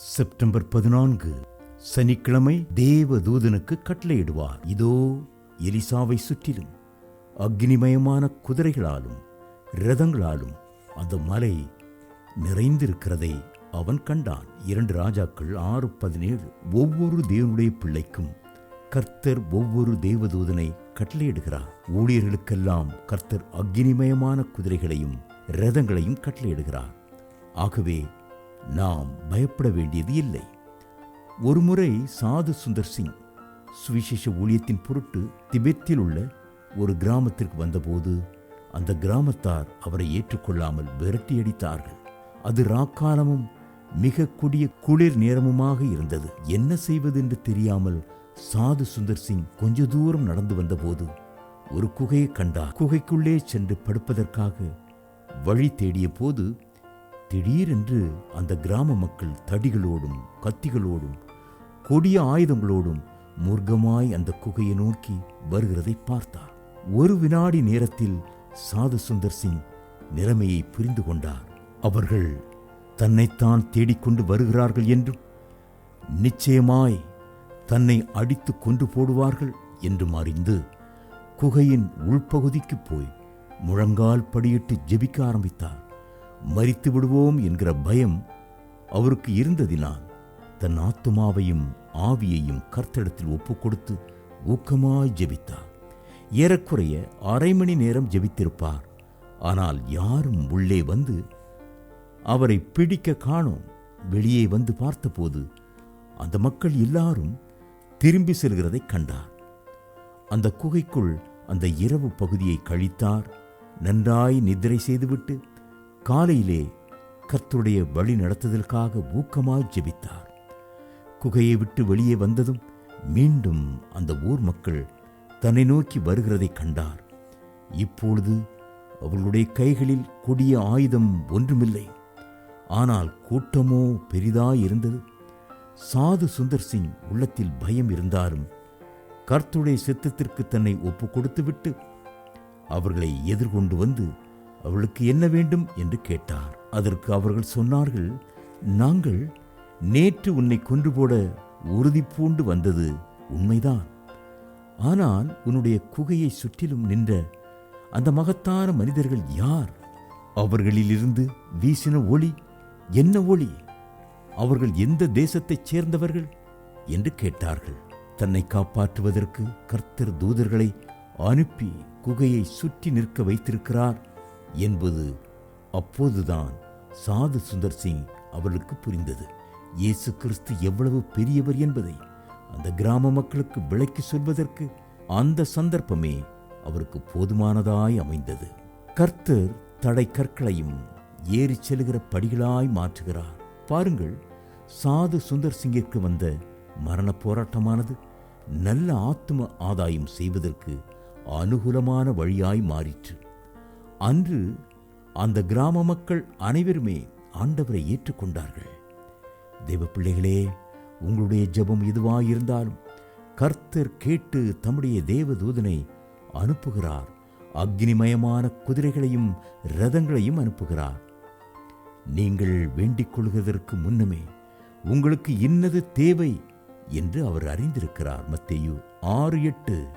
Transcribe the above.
September பதினான்கு சனிக்கிழமை தேவ தூதனுக்கு கட்டளையிடுவார். இதோ எலிசாவை சுற்றிலும் அக்னிமயமான குதிரைகளாலும் ரதங்களாலும் அந்த மலை நிறைந்திருக்கிறதை அவன் கண்டான். இரண்டு ராஜாக்கள் ஆறு பதினேழு ஒவ்வொரு தேவனுடைய பிள்ளைக்கும் கர்த்தர் ஒவ்வொரு தேவதூதனை கட்டளையிடுகிறார். ஊழியர்களுக்கெல்லாம் கர்த்தர் அக்னிமயமான குதிரைகளையும் ரதங்களையும் கட்டளையிடுகிறார். ஆகவே நாம் பயப்பட வேண்டியது இல்லை. ஒருமுறை சாது சுந்தர் சிங் சுவிசேஷ ஊழியத்தின் பொருட்டு திபெத்தில் உள்ள ஒரு கிராமத்திற்கு வந்தபோது அந்த கிராமத்தார் அவரை ஏற்றுக்கொள்ளாமல் விரட்டியடித்தார்கள் அது ராக்காலமும் மிக கொடிய குளிர் நேரமுமாக இருந்தது. என்ன செய்வது என்று தெரியாமல் சாது சுந்தர் சிங் கொஞ்ச தூரம் நடந்து வந்தபோது ஒரு குகையை கண்டார். குகைக்குள்ளே சென்று படுப்பதற்காக வழி தேடிய போது திடீரென்று அந்த கிராம மக்கள் தடிகளோடும் கத்திகளோடும் கொடிய ஆயுதங்களோடும் மூர்க்கமாய் அந்த குகையை நோக்கி வருகிறதை பார்த்தார். ஒரு வினாடி நேரத்தில் சாது சுந்தர் சிங் நிலைமையை புரிந்து கொண்டார். அவர்கள் தன்னைத்தான் தேடிக்கொண்டு வருகிறார்கள் என்றும் நிச்சயமாய் தன்னை அடித்து கொண்டு போடுவார்கள் என்றும் அறிந்து குகையின் உள்பகுதிக்கு போய் முழங்கால் படியிட்டு ஜெபிக்க ஆரம்பித்தார். மரித்து விடுவோம் என்கிற பயம் அவருக்கு இருந்ததினால் தன் ஆத்துமாவையும் ஆவியையும் கர்த்தடத்தில் ஒப்புக்கொடுத்து ஊக்கமாய் ஜெபித்தார். ஏறக்குறைய அரை மணி நேரம் ஜெபித்திருப்பார். ஆனால் யாரும் உள்ளே வந்து அவரை பிடிக்க காணோம். வெளியே வந்து பார்த்தபோது அந்த மக்கள் எல்லாரும் திரும்பி செல்கிறதைக் கண்டார். அந்த குகைக்குள் அந்த இரவு பகுதியை கழித்தார். நன்றாய் நித்திரை செய்துவிட்டு காலையிலே கர்த்தருடைய வழி நடத்துதலுக்காக ஊக்கமாய் ஜெபித்தார். குகையை விட்டு வெளியே வந்ததும் மீண்டும் அந்த ஊர் மக்கள் தன்னை நோக்கி வருகிறதைக் கண்டார். இப்பொழுது அவர்களுடைய கைகளில் கொடிய ஆயுதம் ஒன்றுமில்லை. ஆனால் கூட்டமோ பெரிதாயிருந்தது சாது சுந்தர் சிங் உள்ளத்தில் பயம் இருந்தாலும் கர்த்துடைய சித்தத்திற்கு தன்னை ஒப்பு கொடுத்துவிட்டு அவர்களை எதிர்கொண்டு வந்து அவளுக்கு என்ன வேண்டும் என்று கேட்டார். அதற்கு அவர்கள் சொன்னார்கள் நாங்கள் நேற்று உன்னை கொன்று போட உறுதி பூண்டு வந்தது உண்மைதான். ஆனால் உன்னுடைய குகையை சுற்றிலும் நின்ற அந்த மகத்தான மனிதர்கள் யார்? அவர்களிலிருந்து வீசின ஒளி என்ன ஒளி? அவர்கள் எந்த தேசத்தைச் சேர்ந்தவர்கள்? என்று கேட்டார்கள். தன்னை காப்பாற்றுவதற்கு கர்த்தர் தூதர்களை அனுப்பி குகையை சுற்றி நிற்க வைத்திருக்கிறார். என்பது அப்போதுதான் சாது சுந்தர் சிங் அவர்களுக்கு புரிந்தது. இயேசு கிறிஸ்து எவ்வளவு பெரியவர் என்பதை அந்த கிராம மக்களுக்கு விளக்கி சொல்வதற்கு அந்த சந்தர்ப்பமே அவருக்கு போதுமானதாய் அமைந்தது. கர்த்தர் தடை கற்களையும் ஏறிச் செல்கிற படிகளாய் மாற்றுகிறார். பாருங்கள் சாது சுந்தர் சிங்கிற்கு வந்த மரண போராட்டமானது நல்ல ஆத்ம ஆதாயம் செய்வதற்கு அனுகூலமான வழியாய் மாறிற்று. அன்று அந்த கிராம மக்கள் அனைவருமே ஆண்டவரை ஏற்றுக்கொண்டார்கள். தெய்வ பிள்ளைகளே உங்களுடைய ஜெபம் இதுவாயிருந்தாலும் கர்த்தர் கேட்டு தம்முடைய தேவ தூதனை அனுப்புகிறார். அக்னிமயமான குதிரைகளையும் ரதங்களையும் அனுப்புகிறார். நீங்கள் வேண்டிக் கொள்வதற்கு முன்னமே உங்களுக்கு இன்னது தேவை என்று அவர் அறிந்திருக்கிறார். மத்தேயு ஆறு எட்டு.